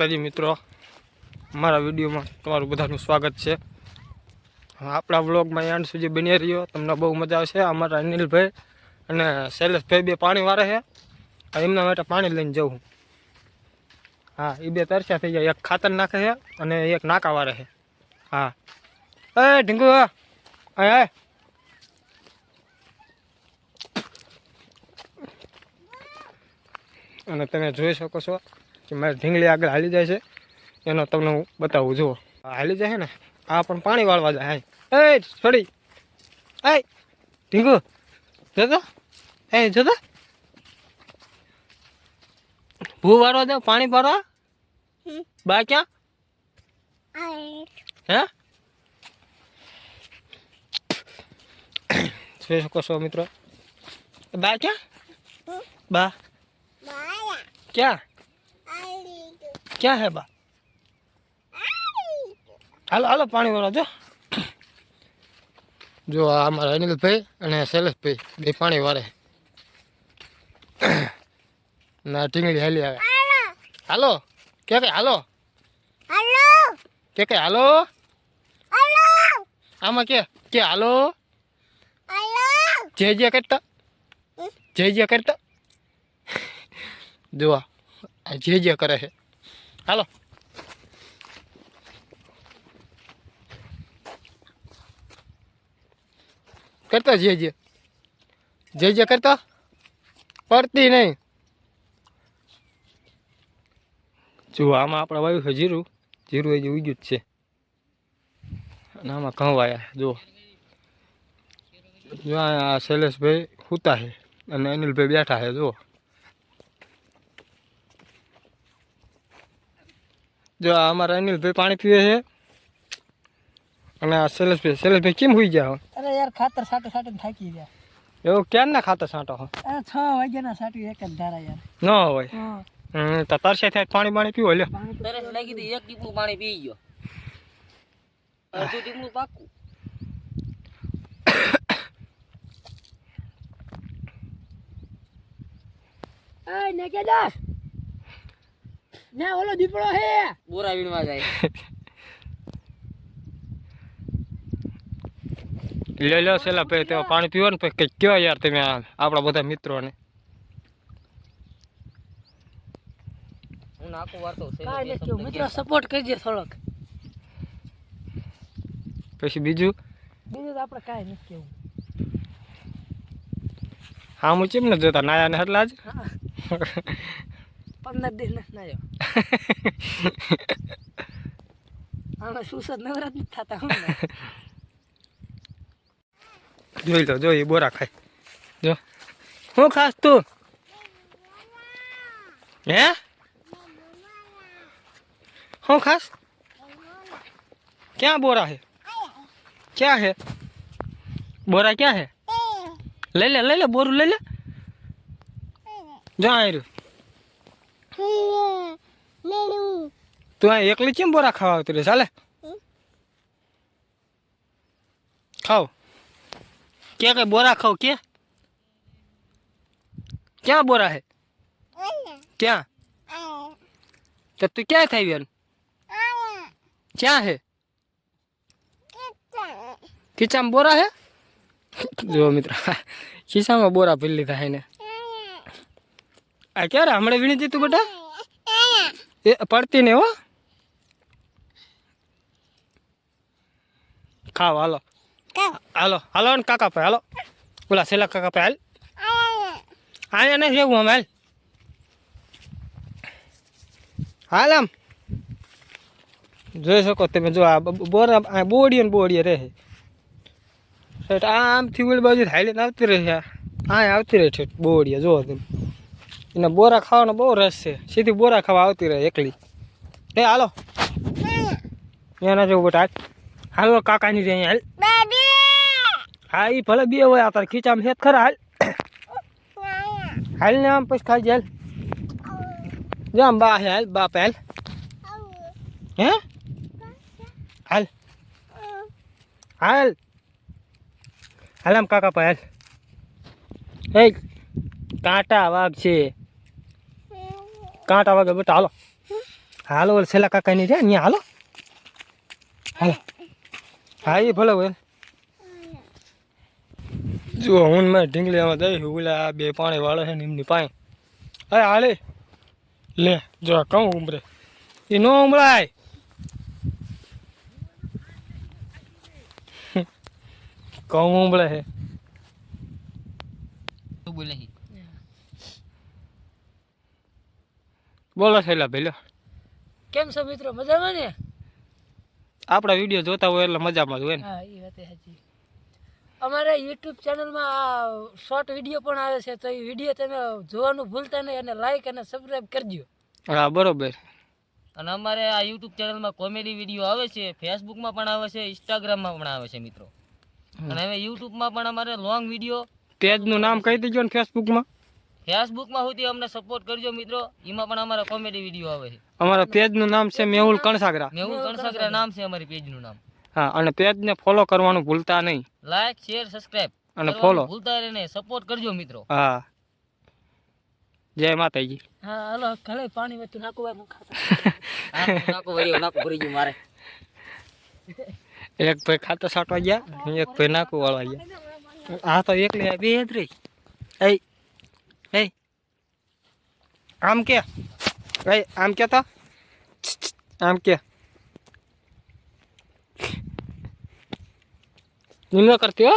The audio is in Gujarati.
માતાજી મિત્રો. અમારા વિડીયોમાં તમારું બધાનું સ્વાગત છે. આપણા વ્લોગમાં એન્ડ સુધી બની રહ્યો તમને બહુ મજા આવશે. અમારા અનિલભાઈ અને શૈલેષભાઈ બે પાણી વારે છે એમના માટે પાણી લઈને જવું. હા એ બે તરસ્યા થઈ જાય એક ખાતર નાખે છે અને એક નાકા વારે છે. હા. એ, ઢીંગુ આય અને તમે જોઈ શકો છો કે મારી ઢીંગલી આગળ હાલી જાય છે એનો તમને હું બતાવું જુઓ. હાલી જાય ને આ પણ પાણી વાળવા જાય હાય. એ છોડી. એ ઢીંગુ જતો? એ જતો? ભૂ વાળવા દે પાણી ભરવા બા ક્યાં? હે? જોઈ શકો છો મિત્રો? બા ક્યાં? બા. ક્યાં? ક્યાં હે બા? હાલો હાલો, પાણી વાળો જો. જો આ અમારા અનિલભાઈ અને શૈલેષભાઈ, બે પાણી વાળે. ના ટીંગડી હાલી આવે. હાલો, કે કઈ હાલો? કે કઈ હાલો? આમાં કે કે હાલો? જય જય કરતા જય જય કરતા જોવા જે જે કરે છે. હાલો. કરતા જે જે. જે જે કરતા. પડતી નહીં. જો આમાં આપણે વાયુ છે જીરું. જીરું એ જે ઉગ્યું જ છે. અને આમાં ઘઉં વાયા જો જો આ શૈલેષભાઈ સૂતા છે અને અનિલભાઈ બેઠા છે જો જો આ અમારા અનિલભાઈ પાણી પીવે છે. અને આ શૈલેષભાઈ શૈલેષભાઈ કેમ હોઈ ગયા અરે યાર ખાતર સાટે સાટે થાકી ગયા. એવું ક્યાં ના ખાતર સાટો હો? છ વાગ્યાના સાટવી એક જ ધારા યાર. ન હોય. હમ તો તરસે થાય પાણી પાણી પીવો. લે તરસ લાગી હતી એક ટીપું પાણી પી ગયો. અડધું ટીપું પાકું. આ ને કે દાસ. ને ઓલો દીપડો હે. બોરા વીણવા જાય. લે લો સેલા ભાઈ તે પાણી પીવો ને પછી કયો યાર તમે આપણા બધા મિત્રોને. હું નાખું વારતો છે મિત્રો સપોર્ટ કરજે થોડોક. પછી બીજું? બીજું તો આપણે કાંઈ નથી કેવું. હા હું ચેમ ને જોતા નાયા ને એટલા જ? હા. પંદર દિવસ નથી ના જાવ આમાં સુસદ નવરાત નથી થતા. જોઈ લો જો એ બોરા ખાય. જો. હું ખાસ તું? હે? હું ખાસ ક્યાં બોરા હે? ક્યાં હે? બોરા ક્યાં હે? લઈ લે લઈ લે બોરું લઈ લે. જો આવ્યું તું અહીં એકલી ચેમ બોરા ખાવા આવતી રે ચાલે. ખાવ. ક્યાં કઈ બોરા ખાવ? કે? ક્યાં બોરા હે? ક્યાં? તો તું ક્યાં થઈ બેન ક્યાં હે? ખીચામાં. બોરા હે? જો મિત્ર ખીચામાં બોરા પી લીધા હે ને. આ ક્યારે હમણાં વીણી દીધું બેટા? એ પડતી ને હો. ખાવ હાલો. હાલો હાલો ને કાકા ભાઈ હાલો. બોલા છેલ્લા કાકા ભાઈ હાલ. અહીંયા નહીં રહેવું અમે હાલ. હાલ આમ. જોઈ શકો તમે જો આ બોરા બોડીએ ને બોડીએ રહે. આમથી ઓલી બાજુ હાલીને આવતી રહે આ આવતી રહે છે બોડીએ જો તમે. એને બોરા ખાવાનો બહુ રસ છે. સીધી બોરા ખાવા આવતી રહે એકલી. એ, હાલો. એના જેવું બેટા હાલ. હાલો કાકાની રે અહીંયા હાલ. હા એ ભલે બે હોય, આ તાર ખીચામાં છે જ ખરા, હાલ. હાલ ને આમ પછી ખાઈ જાય જો આમ બા હે હાલ બા પે હાલ. હે? હાલ. હાલ. હાલ આમ કાકા પે હાલ. એ કાંટા વાઘ છે કાંટા વાગે બેટા, હાલો. હાલો, ઓલ છેલ્લા કાકાની રે અહીંયા હાલો. હાલો. હા એ ભલે હોય. જો હું મેં ઢીંગલી આમાં દઈ ઓલા આ બે પાણી વાળે છે ને એમની પાણી અરે, હાલે. લે, જો કહું ઉમરે. એ નો ઉમરાય કહું ઉમરે છે. બોલે છે. બોલો છેલ્લા ભેલો. કેમ છો મિત્રો? મજામાં ને? આપણા વીડિયો જોતા હોય એટલે મજામાં જ હોય ને. હા એ વાત સાચી. અમારે યુટ્યુબ ચેનલમાં આ શોર્ટ વીડિયો પણ આવે છે તો એ વીડિયો તમે જોવાનું ભૂલતા નહીં અને લાઈક અને સબસ્ક્રાઈબ કરજો. હા બરોબર. અને અમારે આ યુટ્યુબ ચેનલમાં કોમેડી વીડિયો આવે છે ફેસબુકમાં પણ આવે છે ઇન્સ્ટાગ્રામમાં પણ આવે છે મિત્રો. અને હવે યુટ્યુબમાં પણ અમારે લોંગ વીડિયો પેજનું નામ કહી દેજો ને ફેસબુકમાં ફેસબુકમાં સુધી અમને સપોર્ટ કરજો મિત્રો. એમાં પણ અમારા કોમેડી વીડિયો આવે છે. અમારા પેજનું નામ છે મેહુલ કણસાગરા. મેહુલ કણસાગરા નામ છે અમારી પેજનું નામ. હા અને પેજને ફોલો કરવાનું ભૂલતા નહીં. લાઈક શેર સબસ્ક્રાઇબ અને ફોલો ભૂલતા રહીને સપોર્ટ કરજો મિત્રો. હા. જય માતાજી. હા હાલો ઘરે પાણી વચ્ચે નાખવાનું ખાતા. નાખો ભાઈ નાખો ભરી ગયું મારે. એક ભાઈ ખાતર સાટવા ગયા એક ભાઈ નાખો વાળવા ગયા. હા તો એકલી બે જ રહી. એ આમ કે. ભાઈ આમ કે તો? આમ કે. નિમ્ન કરતી હો.